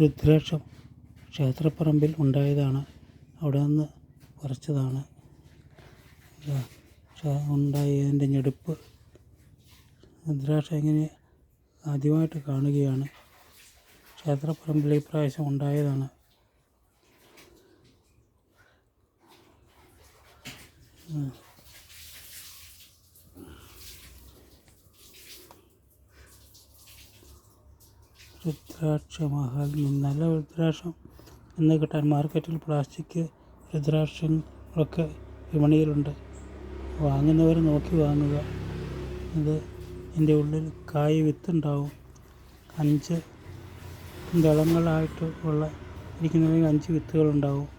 രുദ്രാക്ഷം ക്ഷേത്രപ്പറമ്പിൽ ഉണ്ടായതാണ്. അവിടെ നിന്ന് പറിച്ചതാണ്. ഉണ്ടായതിന്റെ ഞെടുപ്പ്. രുദ്രാക്ഷം ഇങ്ങനെ ആദ്യമായിട്ട് കാണുകയാണ്. ക്ഷേത്രപ്പറമ്പിൽ ഈ പ്രാവശ്യം ഉണ്ടായതാണ്. രുദ്രാക്ഷ മഹൽ നല്ല രുദ്രാക്ഷം ഇന്ന് കിട്ടാൻ മാർക്കറ്റിൽ പ്ലാസ്റ്റിക് രുദ്രാക്ഷങ്ങളൊക്കെ വിപണിയിലുണ്ട്. വാങ്ങുന്നവർ നോക്കി വാങ്ങുക. ഇത് എന്റെ ഉള്ളിൽ കായ് വിത്തുണ്ടാവും. അഞ്ച് ദളങ്ങളായിട്ട് ഉള്ള ഇരിക്കുന്നതിൽ അഞ്ച് വിത്തുകളുണ്ടാവും.